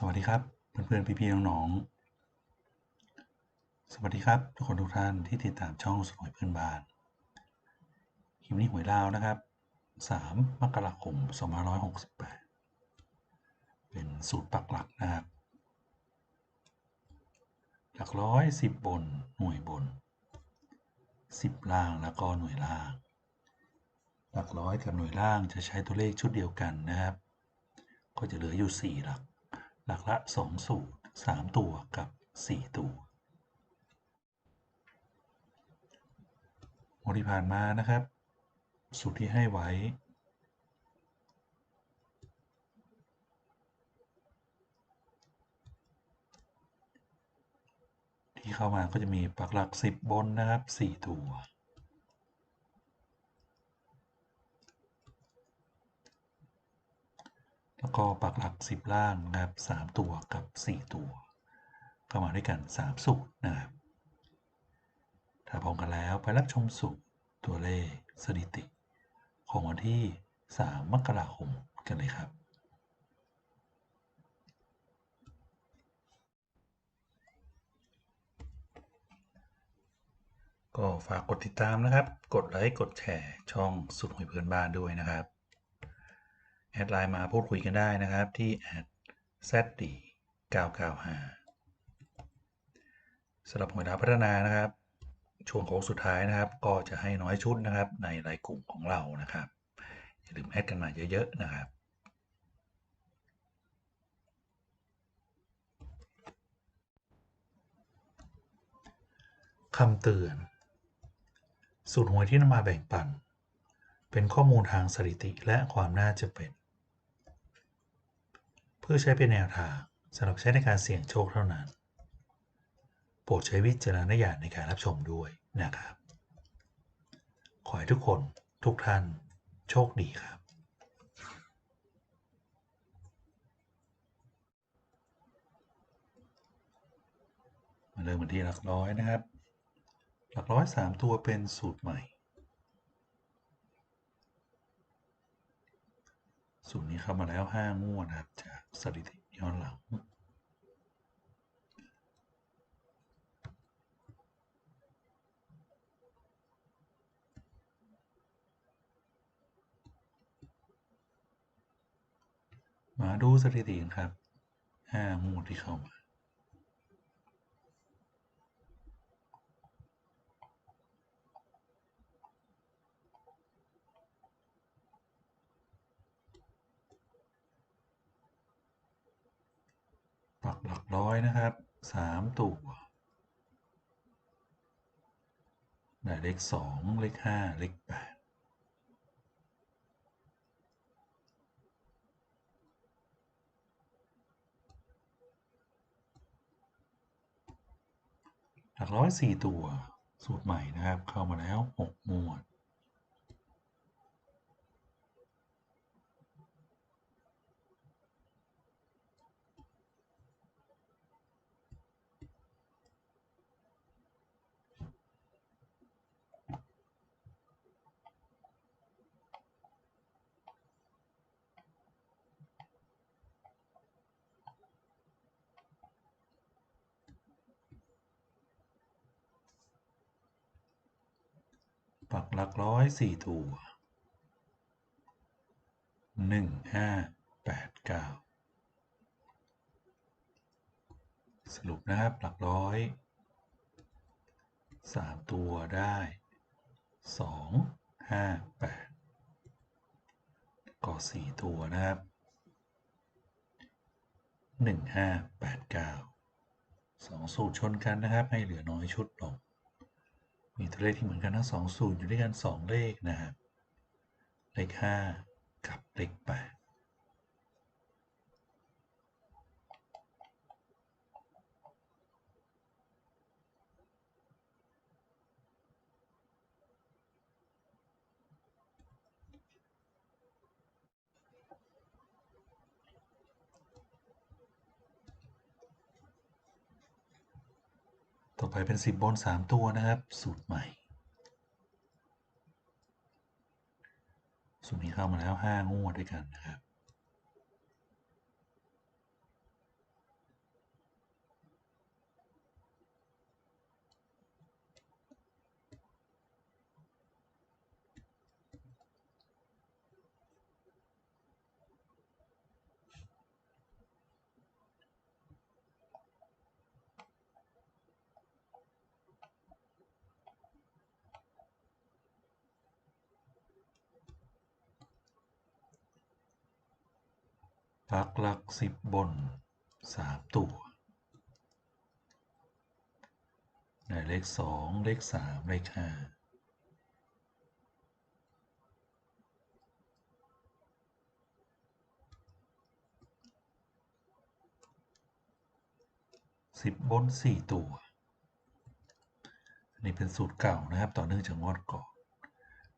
สวัสดีครับเพื่อนๆพี่ๆน้องๆสวัสดีครับทุกคนทุกท่านที่ติดตามช่องสวยเพื่อนบ้านคลิปนี้หวยลาวนะครับ 3 มกราคม2568 เป็นสูตรปักหลักนะครับ หลักร้อยสิบบนหน่วยบน10ล่างแล้วก็หน่วยล่าง หลักร้อยกับหน่วยล่างจะใช้ตัวเลขชุดเดียวกันนะครับ ก็จะเหลืออยู่ 4 หลัก หลักละ2สูตร3ตัวกับ4ตัวงวดที่ผ่านมานะครับ สูตรที่ให้ไว้ ที่เข้ามาก็จะมีปักหลัก10บนนะครับ4ตัว แล้วก็ปักหลัก 10 ล่างนะครับ 3 ตัวกับ 4 ตัว เข้ามาด้วยกัน 3 สูตรนะครับ ถ้าพร้อมกันแล้วไปรับชมสูตรตัวเลขสถิติ ของวันที่ 3 มกราคมกันเลยครับก็ฝากกดติดตามนะครับ กดไลค์ กดแชร์ ช่องสุดหวยเพื่อนบ้านด้วยนะครับ แอดไลน์มาพูดคุยกันได้นะครับที่แอด zd 995สำหรับหัวยดาพัฒนานะครับ ช่วงโค้งสุดท้ายนะครับ ก็จะให้น้อยชุดนะครับ ในรายกลุ่มของเรานะครับ อย่าลืมแอดกันมาเยอะๆนะครับคำเตือน สูตรหวยที่นำมาแบ่งปัน เป็นข้อมูลทางสถิติและความน่าจะเป็น พื่อใช้เป็นแนวทางสำหรับใช้ในการเสี่ยงโชคเท่านั้น โปรดใช้วิจารณญาณในการรับชมด้วยนะครับ ขอให้ทุกคนทุกท่านโชคดีครับ มาเริ่มกันที่หลักร้อยนะครับ หลักร้อยสามตัวเป็นสูตรใหม่ สูตรนี้เข้ามาแล้วห้างวดนะครับ จากสถิติย้อนหลัง มาดูสถิติครับห้างวดที่เข้ามา ปักหลัก ร้อยนะครับสามตัวได้เลขสองเลขห้าเลขแปดหลักร้อยสี่ตัว สูตรใหม่นะครับ เข้ามาแล้วหกหมวด ปักหลักร้อยสี่ตัวหนึ่งห้าแปดเก้าสรุปนะครับหลักร้อยสามตัวได้สองห้าแปดก็สี่ตัวนะครับหนึ่งห้าแปดเก้าสองสูตรชนกันนะครับให้เหลือน้อยชุดลง มีตัวเลขที่เหมือนกันทั้งสองสูตรอยู่ด้วยกันสองเลขนะครับ เลขห้ากับเลขแปดต่ อไปเป็น 10บบน 3 ตัวนะครับ สูตรใหม่ สูตรนี้เข้ามาแล้ว 5 งวดด้วยกันนะครับ ปักหลักสิบบนสามตัวได้เลขสองเลขสามเลขห้าสิบบนสี่ตัวนนี้เป็นสูตรเก่านะครับ ต่อเนื่องจากงวดก่อน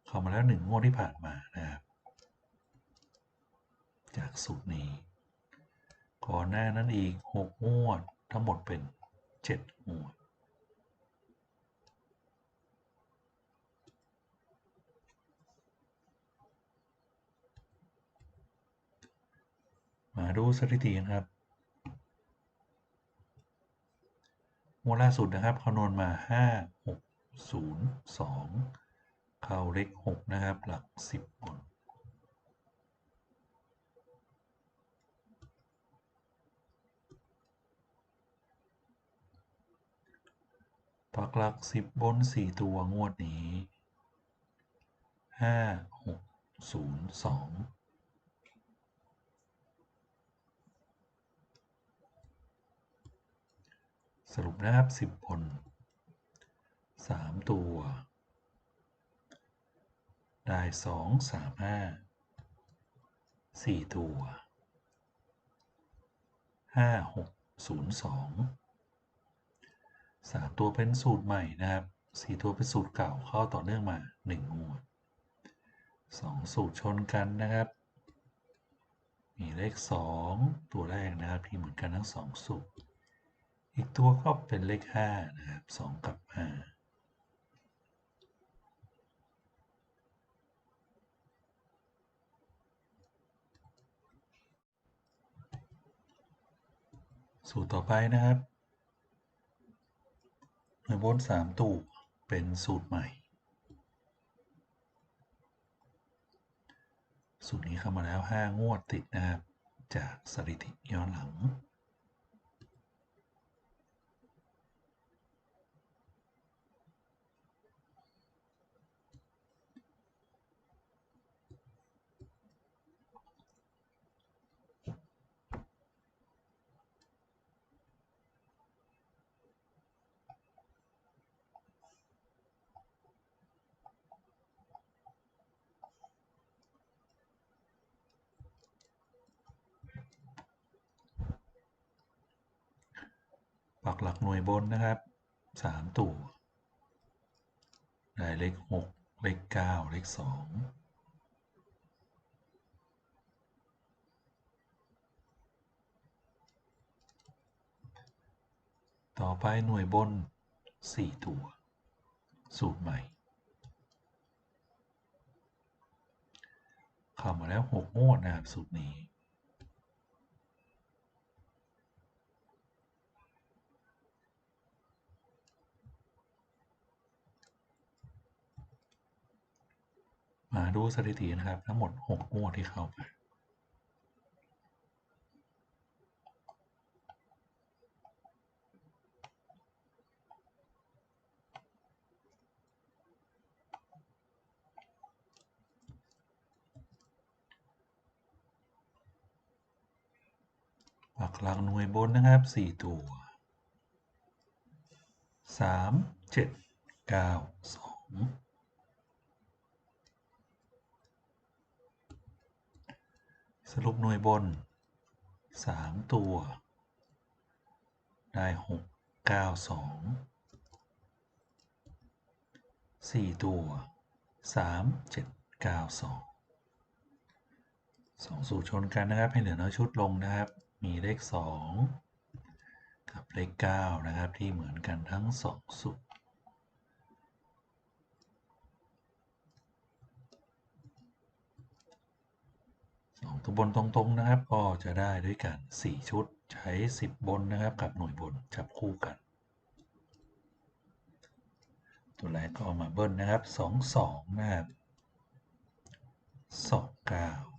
เข้ามาแล้วหนึ่งงวดที่ผ่านมานะครับ จากสูตรนี้ ก่อนหน้านั้นอีกหกงวด ทั้งหมดเป็นเจ็ดงวด มาดูสถิติกันครับงวดล่าสุดนะครับคำนวณมา5 6 0 2เข้าเลข6นะครับ หลัก10บน ปักลักสิบบนสี่ตัวงวดนี้ห้าหกศูนย์สองสรุปนะครับสิบบนสามตัว ได้สองสามห้าสี่ตัวห้าหกศูนย์สอง 0 2 3ตัวเป็นสูตรใหม่นะครับ4ตัวเป็นสูตรเก่าเข้าต่อเนื่องมา1งวด2สูตรชนกันนะครับ มีเลข2ตัวแรกนะครับที่เหมือนกันทั้ง2สูตร อีกตัวก็เป็นเลข5นะครับ2กับ5สูตรต่อไปนะครับ หน่วยบน3ตัวเป็นสูตรใหม่ สูตรนี้เข้ามาแล้ว 5 งวดติดนะครับ จากสถิติย้อนหลัง หลักหน่วยบนนะครับ3ตัวได้เลข6เลข9เลข2ต่อไปหน่วยบน 4 ตัว สูตรใหม่ เข้ามาแล้ว 6 งวดนะครับ สูตรนี้ มาดูสถิตินะครับ ทั้งหมด 6 งวดที่เข้าไปปักหลักหน่วยบนนะครับ 4 ตัว 3 7 9 2 สรุปหน่วยบน3ตัว ได้6 9 2 4ตัว3 7 9 2 2สูตรชนกันนะครับให้เหลือน้อยชุดลงนะครับ มีเลข2กับเลข9นะครับที่เหมือนกันทั้ง2สูตร สองตัวบนตรงๆนะครับ ก็จะได้ด้วยกัน 4 ชุดใช้ 10 บนนะครับ กับหน่วยบนจับคู่กัน ตัวแรกก็เอามาเบิ้ลนะครับ 2 2 นะครับ 2 9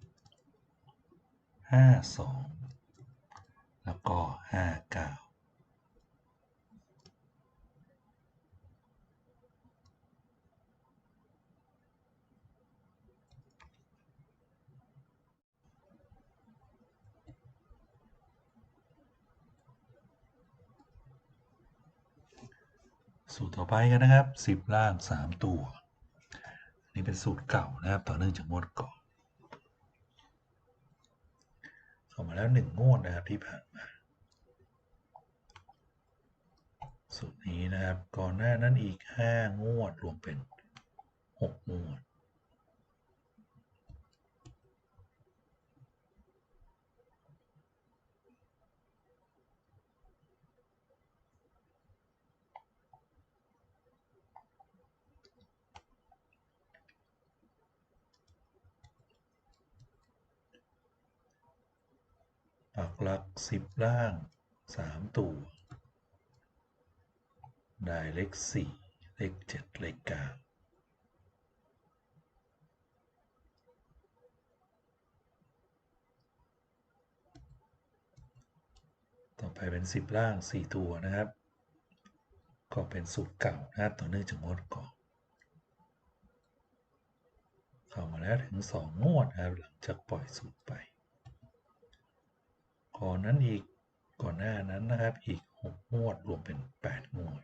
5 2 แล้วก็ 5 9 สูตรต่อไปกันนะครับ 10 ล่าง 3 ตัว นี่เป็นสูตรเก่านะครับ ต่อเนื่องจากงวดก่อนออกมาแล้ว 1 งวดนะครับที่ผ่านมา สูตรนี้นะครับ ก่อนหน้านั้นอีก 5 งวดรวมเป็น 6 งวด ปักหลัก10ล่าง3ตัว ได้เลข4เลข7เลข9ต่อไปเป็น10ล่าง4ตัวนะครับ ก็เป็นสูตรเก่านะครับต่อเนื่องจากงวดก่อนเข้ามาแล้วถึง2งวดนะครับหลังจากปล่อยสูตรไป ก่อนนั้นอีกก่อนหน้านั้นนะครับอีก 6 งวดรวมเป็น 8 งวด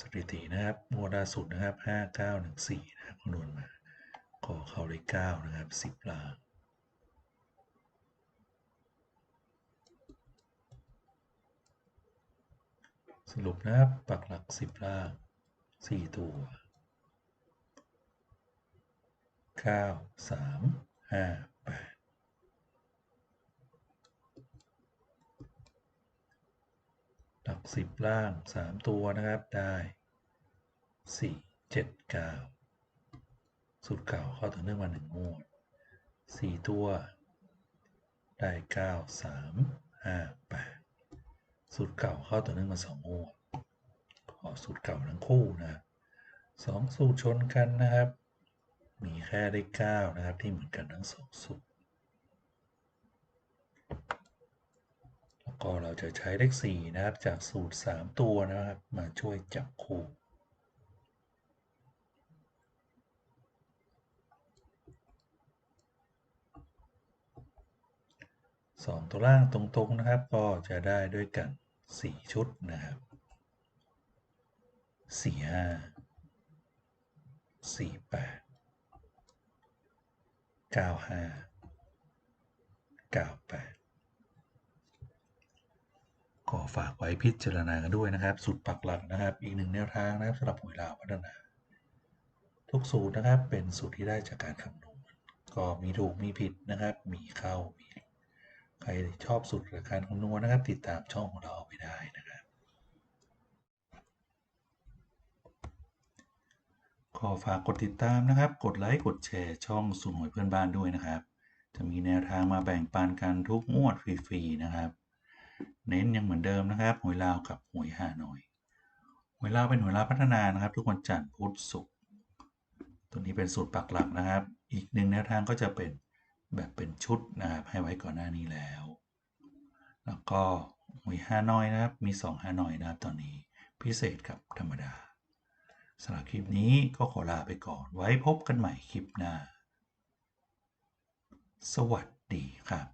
สถิตินะครับงวดล่าสุดนะครับ 5914 นะครับคำนวณมาก็เข้าเลข9นะครับ 10ลาง สรุปนะครับ ปักหลัก 10 ล่าง 4 ตัว 9 3 5 8 หลัก 10 ล่าง 3 ตัวนะครับ ได้ 4 7 9 สูตรเก่าเข้าถึงเนื่องมา1งวด 4 ตัว ได้ 9 3 5 8 สูตรเก่าเข้าต่อเนื่องมา2งวดขอสูตรเก่าทั้งคู่นะสองสูตรชนกันนะครับ มีแค่ได้9นะครับที่เหมือนกันทั้งสองสูตรแล้วก็เราจะใช้เลข4นะครับจากสูตร3ตัวนะครับ มาช่วยจับคู่สองตัวล่างตรงๆนะครับ ก็จะได้ด้วยกัน 4ชุดนะครับ4 5 4 8 9 5 9 8ก็ฝากไว้พิจารณากันด้วยนะครับสูตรปักหลักนะครับ อีกหนึ่งแนวทางนะครับสำหรับหวยลาวพัฒนา ทุกสูตรนะครับเป็นสูตรที่ได้จากการคำนวณก็มีถูกมีผิดนะครับ มีเข้ามี ใครชอบสูตรการคำนวณนะครับ ติดตามช่องของเราไปได้นะครับ ขอฝากกดติดตามนะครับ กดไลค์กดแชร์ช่องสูนย์หวยเพื่อนบ้านด้วยนะครับ จะมีแนวทางมาแบ่งปันกันทุกงวดฟรีๆนะครับ เน้นยังเหมือนเดิมนะครับหวยลาวกับหวยฮานอยหวยลาวเป็นหวยลาวพัฒนานะครับ ทุกวันจันทร์พุธศุกร์ตัวนี้เป็นสูตรปักหลักนะครับ อีกหนึ่งแนวทางก็จะเป็น แบบเป็นชุดนะครับให้ไว้ก่อนหน้านี้แล้ว แล้วก็หวยฮานอยนะครับ มี2ฮานอยนะครับตอนนี้พิเศษกับธรรมดาสำหรับคลิปนี้ก็ขอลาไปก่อน ไว้พบกันใหม่คลิปหน้า สวัสดีครับ